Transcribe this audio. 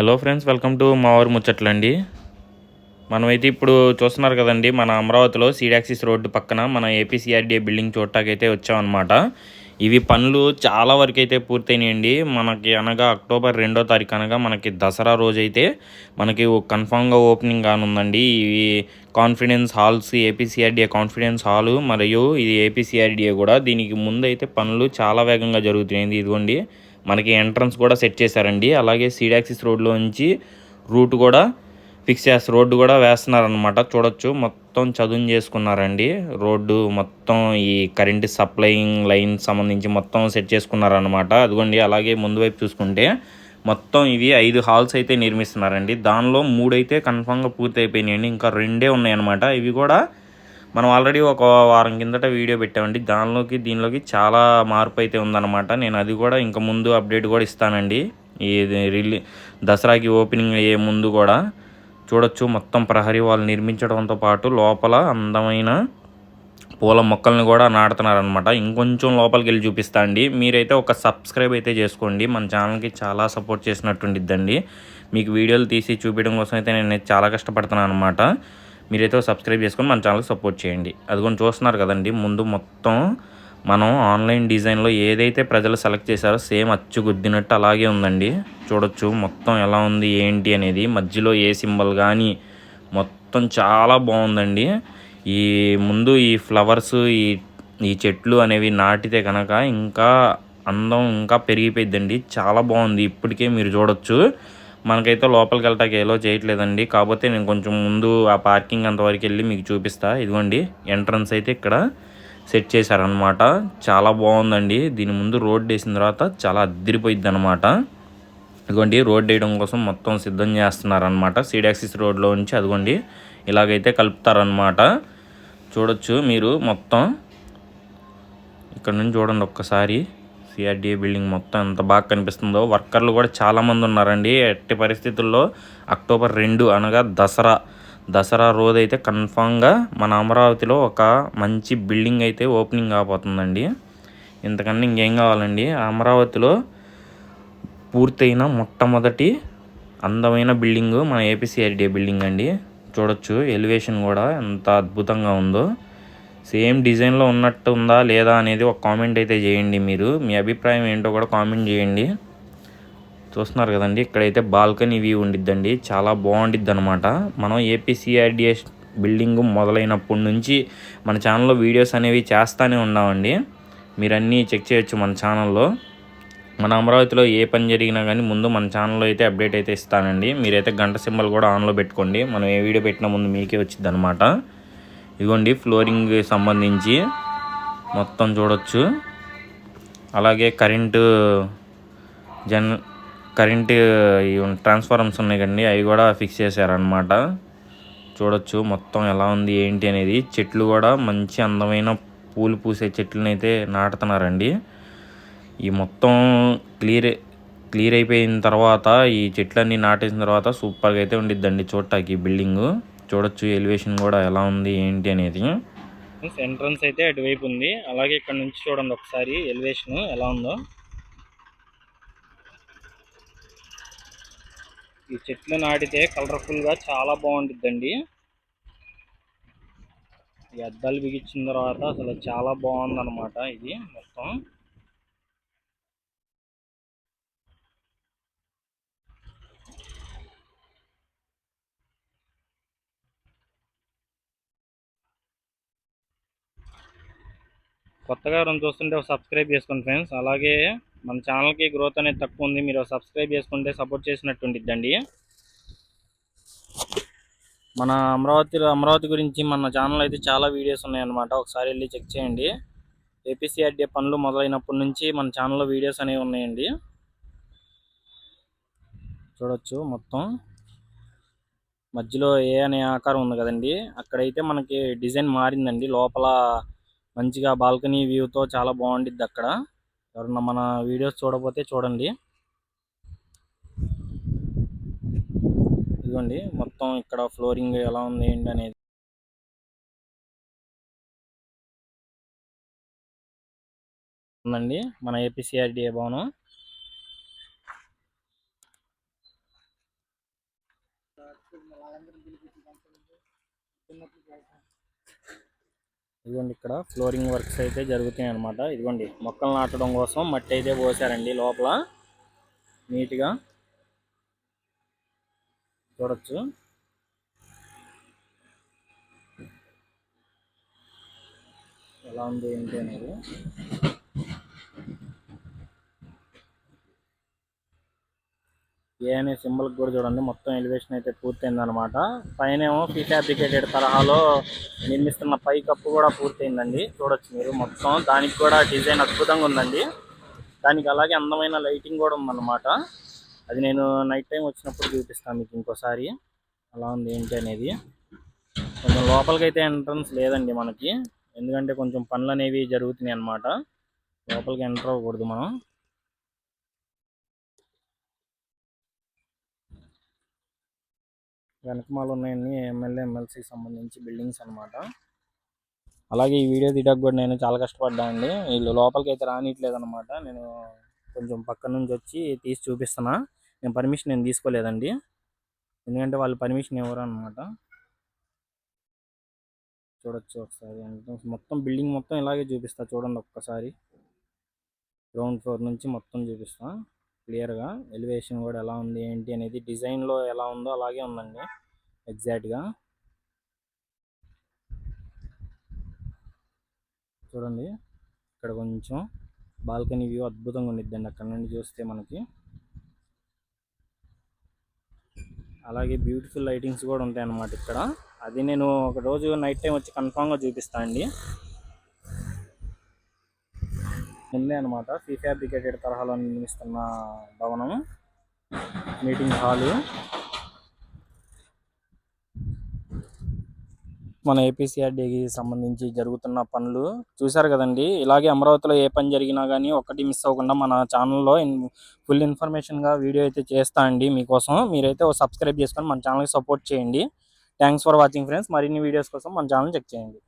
Hello friends welcome to మా ఊరు ముచ్చట్లండి మనమైతే ఇప్పుడు చూస్తున్నారు కదండి మన అమరావతిలో సీడాక్సిస్ రోడ్డు పక్కన మన ఏపీసీఆర్డీఏ బిల్డింగ్ చూడటాకైతే వచ్చామన్నమాట. ఇవి పనులు చాలా వరకు అయితే పూర్తయినాయండి. మనకి అనగా అక్టోబర్ రెండో తారీఖు అనగా మనకి దసరా రోజైతే మనకి కన్ఫామ్గా ఓపెనింగ్ కానుందండి. ఇవి conference halls APCRDA conference hall మరియు ఇది ఏపీసీఆర్డీఏ కూడా దీనికి ముందు అయితే పనులు చాలా వేగంగా జరుగుతున్నాయి ఇదిగోండి మనకి ఎంట్రన్స్ కూడా సెట్ చేశారండి. అలాగే సీడాక్సిస్ రోడ్లో నుంచి రూట్ కూడా ఫిక్స్ చేస్తారు రోడ్డు కూడా వేస్తున్నారనమాట చూడొచ్చు. మొత్తం చదును చేసుకున్నారండి. రోడ్డు మొత్తం ఈ కరెంట్ సప్లయింగ్ లైన్ సంబంధించి మొత్తం సెట్ చేసుకున్నారనమాట అదిగోండి. అలాగే ముందు వైపు చూసుకుంటే మొత్తం ఇవి ఐదు హాల్స్ అయితే నిర్మిస్తున్నారండి. దానిలో మూడైతే కన్ఫామ్గా పూర్తి అయిపోయినాయండి ఇంకా రెండే ఉన్నాయన్నమాట. ఇవి కూడా మనం ఆల్రెడీ ఒక వారం కిందట వీడియో పెట్టామండి. దానిలోకి దీనిలోకి చాలా మార్పు అయితే ఉందన్నమాట. నేను అది కూడా ఇంకా ముందు అప్డేట్ కూడా ఇస్తానండి. ఇది రిలీ దసరాకి ఓపెనింగ్ అయ్యే ముందు కూడా చూడొచ్చు. మొత్తం ప్రహరీ వాళ్ళు నిర్మించడంతో పాటు లోపల అందమైన పూల మొక్కల్ని కూడా నాటుతున్నారనమాట ఇంకొంచెం లోపలికి వెళ్ళి చూపిస్తా అండి. మీరైతే ఒక సబ్స్క్రైబ్ అయితే చేసుకోండి. మన ఛానల్కి చాలా సపోర్ట్ చేసినట్టుండిద్దండి. మీకు వీడియోలు తీసి చూపించడం కోసం అయితే నేను చాలా కష్టపడుతున్నాను అనమాట మీరైతే సబ్స్క్రైబ్ చేసుకొని మన ఛానల్ సపోర్ట్ చేయండి. అది కూడా చూస్తున్నారు కదండి ముందు మొత్తం మనం ఆన్లైన్ డిజైన్లో ఏదైతే ప్రజలు సెలెక్ట్ చేశారో సేమ్ అచ్చు గుద్దినట్టు అలాగే ఉందండి. చూడొచ్చు మొత్తం ఎలా ఉంది ఏంటి అనేది. మధ్యలో ఏ సింబల్ కానీ మొత్తం చాలా బాగుందండి. ఈ ముందు ఈ ఫ్లవర్స్ ఈ ఈ చెట్లు అనేవి నాటితే కనుక ఇంకా అందం ఇంకా పెరిగిపోయిద్దండి. చాలా బాగుంది. ఇప్పటికే మీరు చూడొచ్చు. మనకైతే లోపలికి వెళ్ళటానికి ఏలో చేయట్లేదండి కాకపోతే నేను కొంచెం ముందు ఆ పార్కింగ్ అంతవరకు వెళ్ళి మీకు చూపిస్తా. ఇదిగోండి ఎంట్రన్స్ అయితే ఇక్కడ సెట్ చేశారనమాట చాలా బాగుందండి. దీని ముందు రోడ్ వేసిన తర్వాత చాలా అద్దరిపోయిద్ది అనమాట ఇదిగోండి రోడ్ వేయడం కోసం మొత్తం సిద్ధం చేస్తున్నారనమాట సీడాక్సిస్ రోడ్లో నుంచి అదిగోండి ఇలాగైతే కలుపుతారనమాట చూడొచ్చు మీరు మొత్తం. ఇక్కడ నుంచి చూడండి ఒక్కసారి. సిఆర్డిఏ బిల్డింగ్ మొత్తం ఎంత బాగా కనిపిస్తుందో. వర్కర్లు కూడా చాలామంది ఉన్నారండి. ఎట్టి పరిస్థితుల్లో అక్టోబర్ రెండు అనగా దసరా. దసరా రోజు అయితే కన్ఫామ్గా మన అమరావతిలో ఒక మంచి బిల్డింగ్ అయితే ఓపెనింగ్ కాబోతుందండి. ఇంతకన్నా ఇంకేం కావాలండి? అమరావతిలో పూర్తయిన మొట్టమొదటి అందమైన బిల్డింగు మన ఏపీసీఆర్డీఏ బిల్డింగ్ అండి. చూడొచ్చు ఎలివేషన్ కూడా ఎంత అద్భుతంగా ఉందో. సేమ్ డిజైన్లో ఉన్నట్టు ఉందా లేదా అనేది ఒక కామెంట్ అయితే చేయండి మీరు. మీ అభిప్రాయం ఏంటో కూడా కామెంట్ చేయండి. చూస్తున్నారు కదండి ఇక్కడైతే బాల్కనీ వ్యూ ఉండిద్దండి. చాలా బాగుండిద్ది అనమాట మనం ఏపీసీఆర్డిఎస్ బిల్డింగ్ మొదలైనప్పటి నుంచి మన ఛానల్లో వీడియోస్ అనేవి చేస్తూనే ఉన్నామండి. మీరు అన్నీ చెక్ చేయొచ్చు మన ఛానల్లో. మన అమరావతిలో ఏ పని జరిగినా కానీ ముందు మన ఛానల్లో అయితే అప్డేట్ అయితే ఇస్తానండి. మీరైతే గంట సింబల్ కూడా ఆన్లో పెట్టుకోండి. మనం ఏ వీడియో పెట్టిన ముందు మీకే వచ్చింది అనమాట ఇదిగోండి ఫ్లోరింగ్ సంబంధించి మొత్తం చూడొచ్చు. అలాగే కరెంటు జన్ కరెంటు ట్రాన్స్ఫార్మర్స్ ఉన్నాయి కండి అవి కూడా ఫిక్స్ చేశారనమాట చూడొచ్చు మొత్తం ఎలా ఉంది ఏంటి అనేది. చెట్లు కూడా మంచి అందమైన పూలు పూసే చెట్లనైతే అయితే నాటుతున్నారండి. ఈ మొత్తం క్లియర్ క్లియర్ అయిపోయిన తర్వాత ఈ చెట్లన్నీ నాటేసిన తర్వాత సూపర్గా అయితే ఉండిద్దండి చూడటానికి బిల్డింగ్. చూడొచ్చు ఎలివేషన్ కూడా ఎలా ఉంది ఏంటి అనేది. ఎంట్రన్స్ అయితే అటువైపు ఉంది. అలాగే ఇక్కడ నుంచి చూడండి ఒకసారి ఎలివేషన్ ఎలా ఉందో. ఈ చెట్లు నాటితే కలర్ఫుల్గా చాలా బాగుంటుందండి. ఈ అద్దాలు బిగించిన తర్వాత అసలు చాలా బాగుందన్నమాట ఇది మొత్తం. కొత్తగా ఎవరైనా చూస్తుంటే ఒక సబ్స్క్రైబ్ చేసుకోండి ఫ్రెండ్స్ అలాగే మన ఛానల్కి గ్రోత్ అనేది తక్కువ ఉంది మీరు సబ్స్క్రైబ్ చేసుకుంటే సపోర్ట్ చేసినట్టు ఉండిద్దండి. మన అమరావతి అమరావతి గురించి మన ఛానల్ అయితే చాలా వీడియోస్ ఉన్నాయన్నమాట. ఒకసారి వెళ్ళి చెక్ చేయండి. ఏపీసీఆర్డీ పనులు మొదలైనప్పటి నుంచి మన ఛానల్లో వీడియోస్ అనేవి ఉన్నాయండి. చూడొచ్చు మొత్తం. మధ్యలో ఏ అనే ఆకారం ఉంది కదండి. అక్కడైతే మనకి డిజైన్ మారిందండి. లోపల మంచిగా బాల్కనీ వ్యూతో చాలా బాగుండిద్ది అక్కడ. ఎవరన్నా మన వీడియోస్ చూడకపోతే చూడండి. ఇదిగోండి మొత్తం ఇక్కడ ఫ్లోరింగ్ ఎలా ఉంది ఏంటి అనేది. ఉందండి మన ఏపీసీఆర్డీఏ భవనం. ఇదిగోండి ఇక్కడ ఫ్లోరింగ్ వర్క్స్ అయితే జరుగుతున్నాయి అనమాట ఇదిగోండి మొక్కలు నాటడం కోసం మట్టి అయితే పోసారండి లోపల. నీట్గా చూడొచ్చు. ఎలా ఉంది ఏంటి అనేది. ఏ అనే సింబల్ కూడా చూడండి మొత్తం ఎలివేషన్ అయితే పూర్తయిందనమాట పైనేమో పైన ఫ్యాబ్రికేటెడ్ తరహాలో నిర్మిస్తున్న పై కప్పు కూడా పూర్తయిందండి. చూడొచ్చు మీరు మొత్తం. దానికి కూడా డిజైన్ అద్భుతంగా ఉందండి. దానికి అలాగే అందమైన లైటింగ్ కూడా ఉందన్నమాట. అది నేను నైట్ టైం వచ్చినప్పుడు చూపిస్తాను మీకు ఇంకోసారి. అలా ఉంది ఏంటి అనేది. కొంచెం లోపలికి అయితే ఎంట్రన్స్ లేదండి మనకి. ఎందుకంటే కొంచెం పనులు అనేవి జరుగుతున్నాయి అన్నమాట లోపలికి ఎంటర్ అవ్వకూడదు మనం. వెనకమాలు ఉన్నాయన్నీ ఎమ్మెల్యే ఎమ్మెల్సీకి సంబంధించి బిల్డింగ్స్ అనమాట అలాగే ఈ వీడియో తీయడానికి కూడా నేను చాలా కష్టపడ్డానండి. వీళ్ళు లోపలికి అయితే రానిట్లేదు అనమాట నేను కొంచెం పక్క నుంచి వచ్చి తీసి చూపిస్తున్నా. నేను పర్మిషన్ నేను తీసుకోలేదండి. ఎందుకంటే వాళ్ళు పర్మిషన్ ఇవ్వరు అనమాట చూడొచ్చు ఒకసారి. మొత్తం బిల్డింగ్ మొత్తం ఇలాగే చూపిస్తా. చూడండి ఒక్కసారి. గ్రౌండ్ ఫ్లోర్ నుంచి మొత్తం చూపిస్తా. క్లియర్గా ఎలివేషన్ కూడా ఎలా ఉంది ఏంటి అనేది డిజైన్లో ఎలా ఉందో అలాగే ఉందండి ఎగ్జాక్ట్గా. చూడండి ఇక్కడ కొంచెం బాల్కనీ వ్యూ అద్భుతంగా ఉండిద్దండి అక్కడ నుండి చూస్తే మనకి. అలాగే బ్యూటిఫుల్ లైటింగ్స్ కూడా ఉంటాయి అన్నమాట ఇక్కడ. అది నేను ఒక రోజు నైట్ టైం వచ్చి కన్ఫామ్గా చూపిస్తాను అండి. ముందే అనమాట ఫీ ఫ్యాబ్రికేటెడ్ తరహాలో నిర్మిస్తున్న భవనం మీటింగ్ హాలు. మన ఏపీసీఆర్డీకి సంబంధించి జరుగుతున్న పనులు చూశారు కదండి. ఇలాగే అమరావతిలో ఏ పని జరిగినా కానీ ఒక్కటి మిస్ అవ్వకుండా మన ఛానల్లో ఫుల్ ఇన్ఫర్మేషన్గా వీడియో అయితే చేస్తా అండి మీకోసం. మీరైతే ఒక సబ్స్క్రైబ్ చేసుకొని మన ఛానల్కి సపోర్ట్ చేయండి. Thanks for watching friends. మరిన్ని వీడియోస్ కోసం మన ఛానల్ చెక్ చేయండి.